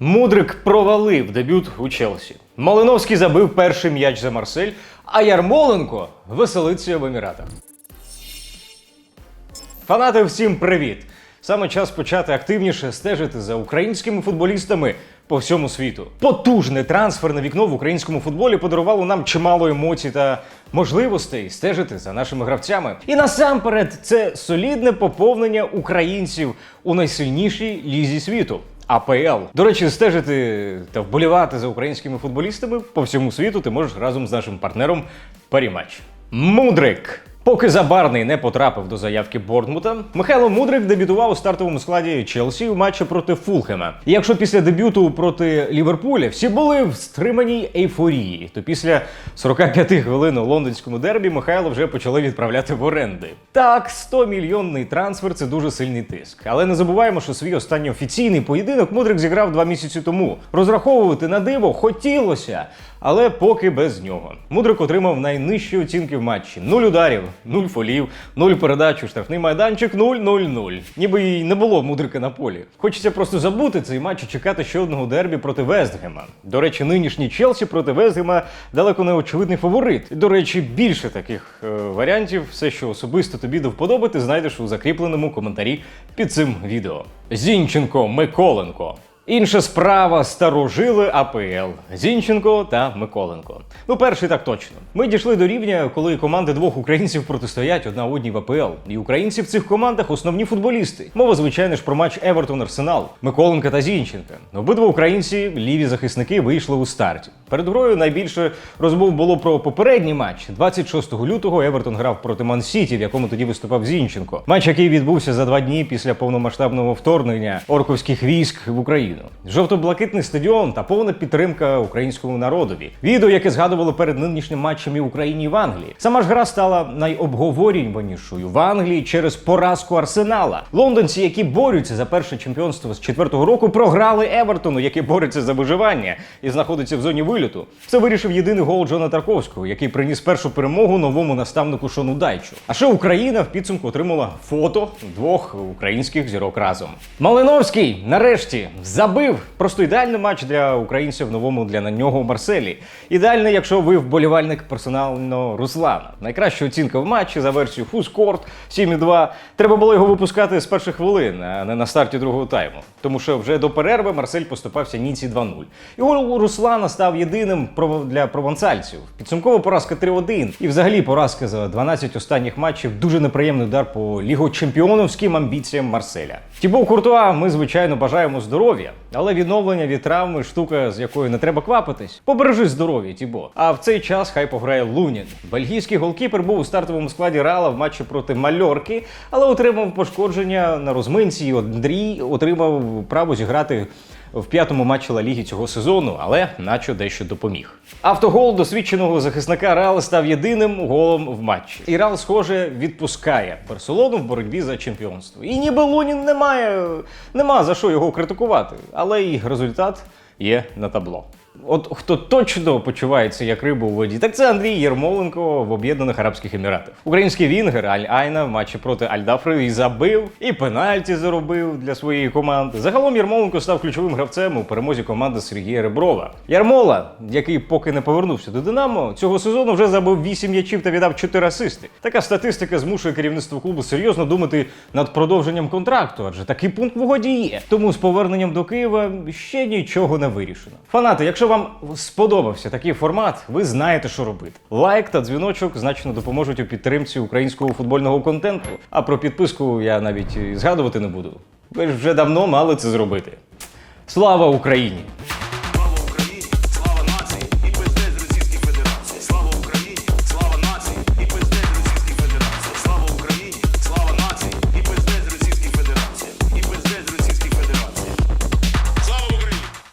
Мудрик провалив дебют у Челсі. Малиновський забив перший м'яч за Марсель, а Ярмоленко веселиться в Еміратах. Фанати, всім привіт! Саме час почати активніше стежити за українськими футболістами по всьому світу. Потужне трансферне вікно в українському футболі подарувало нам чимало емоцій та можливостей стежити за нашими гравцями. І насамперед, це солідне поповнення українців у найсильнішій лізі світу. АПЛ. До речі, стежити та вболівати за українськими футболістами по всьому світу ти можеш разом з нашим партнером Парімач. Мудрик. Поки Забарний не потрапив до заявки Борнмута, Михайло Мудрик дебютував у стартовому складі Челсі у матчі проти Фулхема. І якщо після дебюту проти Ліверпуля всі були в стриманій ейфорії, то після 45 хвилин у лондонському дербі Михайло вже почали відправляти в оренди. Так, 100 мільйонний трансфер це дуже сильний тиск. Але не забуваємо, що свій останній офіційний поєдинок Мудрик зіграв два місяці тому. Розраховувати на диво хотілося, але поки без нього. Мудрик отримав найнижчі оцінки в матчі: нуль ударів, нуль фолів, нуль передач у штрафний майданчик, 0-0-0. Ніби й не було мудрика на полі. Хочеться просто забути цей матч і чекати ще одного дербі проти Вестгема. До речі, нинішній Челсі проти Вестгема далеко не очевидний фаворит. До речі, більше таких е, варіантів, все, що особисто тобі до вподоби, знайдеш у закріпленому коментарі під цим відео. Зінченко Миколенко. Інша справа старожили АПЛ Зінченко та Миколенко. Ну, перший так точно. Ми дійшли до рівня, коли команди двох українців протистоять одна одній в АПЛ. І українці в цих командах основні футболісти. Мова, звичайно ж, про матч Евертон Арсенал, Миколенка та Зінченка. Обидва українці, ліві захисники, вийшли у старті. Перед грою найбільше розмов було про попередній матч. 26 лютого Евертон грав проти Ман-Сіті, в якому тоді виступав Зінченко. Матч, який відбувся за два дні після повномасштабного вторгнення орковських військ в Україну. Жовто-блакитний стадіон та повна підтримка українському народові. Відео, яке згадували перед нинішнім матчем Україні і в Англії. Сама ж гра стала найобговорюванішою в Англії через поразку Арсенала. Лондонці, які борються за перше чемпіонство з четвертого року, програли Евертону, який бореться за виживання і знаходиться в зоні виліту. Це вирішив єдиний гол Джона Тарковського, який приніс першу перемогу новому наставнику Шону Дайчу. А ще Україна в підсумку отримала фото двох українських зірок разом. Малиновський нарешті забив просто ідеальний матч для українців в новому для на нього Марселі. Ідеальний, якщо ви вболівальник персонально Руслана. Найкраща оцінка в матчі за версією Фускорт 7,2. Треба було його випускати з перших хвилин, а не на старті другого тайму. Тому що вже до перерви Марсель поступався Ніці 2-0. І у Руслана став єдиним для провансальців. Підсумкова поразка 3-1. І взагалі поразка за 12 останніх матчів дуже неприємний удар по лігочемпіоновським амбіціям Марселя. Тібо Куртуа, ми звичайно бажаємо здоров'я, але відновлення від травми штука, з якою не треба квапитись. Побережи здоров'я, Тібо. А в цей час хай пограє Лунін. Бельгійський голкіпер був у стартовому складі Рала в матчі проти Мальорки, але отримав пошкодження на розминці. І Андрій отримав право зіграти. В п'ятому матчі Ла Ліги цього сезону, але наче дещо допоміг. Автогол досвідченого захисника Реал став єдиним голом в матчі. І Реал, схоже, відпускає Барселону в боротьбі за чемпіонство. І ніби Лунін немає, нема за що його критикувати, але і результат є на табло. От хто точно почувається як риба у воді, так це Андрій Єрмоленко в Об'єднаних Арабських Еміратах. Український вінгер Аль Айна в матчі проти Аль-Дафри і забив, і пенальті заробив для своєї команди. Загалом Єрмоленко став ключовим гравцем у перемозі команди Сергія Реброва. Ярмола, який поки не повернувся до Динамо, цього сезону вже забив 8 м'ячів та віддав 4 асисти. Така статистика змушує керівництво клубу серйозно думати над продовженням контракту, адже такий пункт в угоді є. Тому з поверненням до Києва ще нічого не вирішено. Фанати, якщо вам сподобався такий формат, ви знаєте, що робити. Лайк та дзвіночок значно допоможуть у підтримці українського футбольного контенту. А про підписку я навіть згадувати не буду. Ви ж вже давно мали це зробити. Слава Україні!